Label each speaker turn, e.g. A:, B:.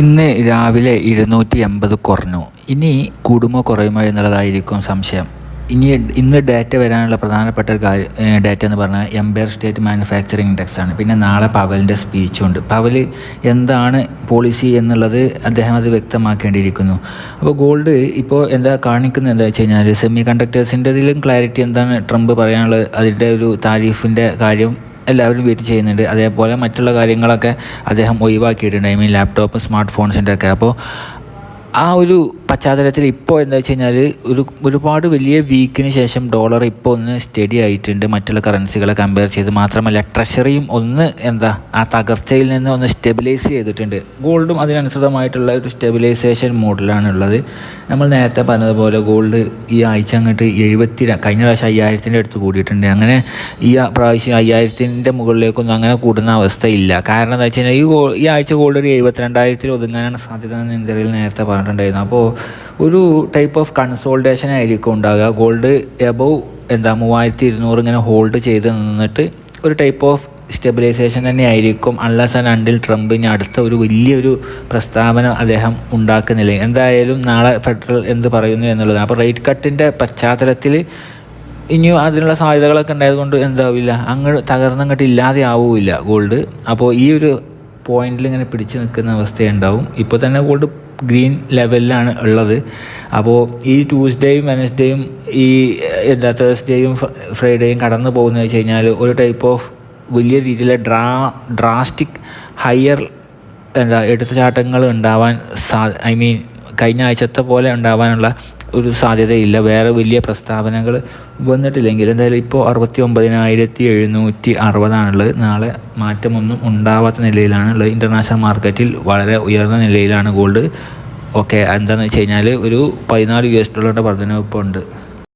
A: ഇന്ന് രാവിലെ ഇരുന്നൂറ്റി എൺപത് കുറഞ്ഞു. ഇനി കൂടുമോ കുറയുമോ എന്നുള്ളതായിരിക്കും സംശയം. ഇനി ഇന്ന് ഡാറ്റ വരാനുള്ള പ്രധാനപ്പെട്ട കാര്യം ഡാറ്റ എന്ന് പറഞ്ഞാൽ എംപയർ സ്റ്റേറ്റ് മാനുഫാക്ചറിങ് ഇൻഡെക്സ് ആണ്. പിന്നെ നാളെ പവലിന്റെ സ്പീച്ചുണ്ട് പവൽ എന്താണ് പോളിസി എന്നുള്ളത് അദ്ദേഹം അത് വ്യക്തമാക്കേണ്ടിയിരിക്കുന്നു. അപ്പോൾ ഗോൾഡ് ഇപ്പോൾ എന്താ കാണിക്കുന്നത് എന്താ വെച്ച് കഴിഞ്ഞാൽ സെമി കണ്ടക്ടേഴ്സിന്റെ ഇതിലും ക്ലാരിറ്റി എന്താണ് ട്രംപ് പറയാനുള്ളത്? അതിന്റെ ഒരു താരിഫിന്റെ കാര്യം എല്ലാവരും വെയിറ്റ് ചെയ്യുന്നുണ്ട്. അതേപോലെ മറ്റുള്ള കാര്യങ്ങളൊക്കെ അദ്ദേഹം ഒഴിവാക്കിയിട്ടുണ്ട്. ഐ മീൻ ലാപ്ടോപ്പ് സ്മാർട്ട് ഫോൺസിന്റെ ഒക്കെ അപ്പോൾ ആ ഒരു പശ്ചാത്തലത്തിൽ ഇപ്പോൾ എന്താ വെച്ച് കഴിഞ്ഞാൽ ഒരു ഒരുപാട് വലിയ വീക്കിന് ശേഷം ഡോളർ ഇപ്പോൾ ഒന്ന് സ്റ്റഡി ആയിട്ടുണ്ട്. മറ്റുള്ള കറൻസികളെ കമ്പയർ ചെയ്ത് മാത്രമല്ല ട്രഷറിയും ഒന്ന് എന്താ ആ തകർച്ചയിൽ നിന്ന് ഒന്ന് സ്റ്റെബിലൈസ് ചെയ്തിട്ടുണ്ട്. ഗോൾഡും അതിനനുസൃതമായിട്ടുള്ള ഒരു സ്റ്റെബിലൈസേഷൻ മോഡലാണ് ഉള്ളത് നമ്മൾ നേരത്തെ പറഞ്ഞതുപോലെ ഗോൾഡ് ഈ ആഴ്ച അങ്ങോട്ട് എഴുപത്തി കഴിഞ്ഞ പ്രാവശ്യം അയ്യായിരത്തിന്റെ അടുത്ത് കൂടിയിട്ടുണ്ട്. അങ്ങനെ ഈ പ്രാവശ്യം അയ്യായിരത്തിന്റെ മുകളിലേക്കൊന്നും അങ്ങനെ കൂടുന്ന അവസ്ഥയില്ല. കാരണം എന്താ വെച്ച് കഴിഞ്ഞാൽ ഈ ഈ ആഴ്ച ഗോൾഡ് ഒരു എഴുപത്തിരണ്ടായിരത്തിൽ ഒതുങ്ങാനാണ് സാധ്യത എന്ന് ഇന്ത്യയിൽ നേരത്തെ പറഞ്ഞിട്ടുണ്ടായിരുന്നു അപ്പോൾ ഒരു ടൈപ്പ് ഓഫ് കൺസോൾട്ടേഷൻ ആയിരിക്കും ഉണ്ടാകുക ഗോൾഡ് എബവ് എന്താ മൂവായിരത്തി ഇരുന്നൂറ് ഇങ്ങനെ ഹോൾഡ് ചെയ്ത് നിന്നിട്ട് ഒരു ടൈപ്പ് ഓഫ് സ്റ്റെബിലൈസേഷൻ തന്നെ ആയിരിക്കും. അൺലസ് ആൻഡ് അണ്ടിൽ ട്രംപ് ഇനി അടുത്ത ഒരു വലിയൊരു പ്രസ്താവന അദ്ദേഹം ഉണ്ടാക്കുന്നില്ല. എന്തായാലും നാളെ ഫെഡറൽ എന്ത് പറയുന്നു എന്നുള്ളത് അപ്പോൾ റേറ്റ് കട്ടിന്റെ പശ്ചാത്തലത്തിൽ ഇനിയും അതിനുള്ള സാധ്യതകളൊക്കെ ഉണ്ടായതുകൊണ്ട് എന്താവില്ല. അങ്ങ് തകർന്നങ്ങോട്ട് ഇല്ലാതെ ആവില്ല ഗോൾഡ് അപ്പോൾ ഈ ഒരു പോയിന്റിൽ ഇങ്ങനെ പിടിച്ചു നിൽക്കുന്ന അവസ്ഥയുണ്ടാവും ഇപ്പോൾ തന്നെ ഗോൾഡ് ഗ്രീൻ ലെവലിലാണ് ഉള്ളത്. അപ്പോൾ ഈ ട്യൂസ്ഡേയും വെനസ്ഡേയും ഈ എന്താ തേഴ്സ്ഡേയും ഫ്രൈഡേയും കടന്നു പോകുന്നത് വെച്ച് കഴിഞ്ഞാൽ ഒരു ടൈപ്പ് ഓഫ് വലിയ രീതിയിലെ ഡ്രാ ഡ്രാസ്റ്റിക് ഹയർ എന്താ എടുത്തുചാട്ടങ്ങൾ ഉണ്ടാവാൻ സാ ഐ മീൻ കഴിഞ്ഞ ആഴ്ചത്തെ പോലെ ഉണ്ടാവാനുള്ള ഒരു സാധ്യതയില്ല. വേറെ വലിയ പ്രസ്താവനകൾ വന്നിട്ടില്ലെങ്കിൽ എന്തായാലും ഇപ്പോൾ അറുപത്തി ഒമ്പതിനായിരത്തി എഴുന്നൂറ്റി അറുപതാണുള്ളത് നാളെ മാറ്റമൊന്നും ഉണ്ടാവാത്ത നിലയിലാണ് ഉള്ളത് ഇന്റർനാഷണൽ മാർക്കറ്റിൽ വളരെ ഉയർന്ന നിലയിലാണ് ഗോൾഡ്. ഓക്കെ എന്താണെന്ന് വെച്ച് കഴിഞ്ഞാൽ ഒരു പതിനാല് യു എസ് ഡോളറിന്റെ വർധനവ് ഇപ്പോൾ ഉണ്ട്.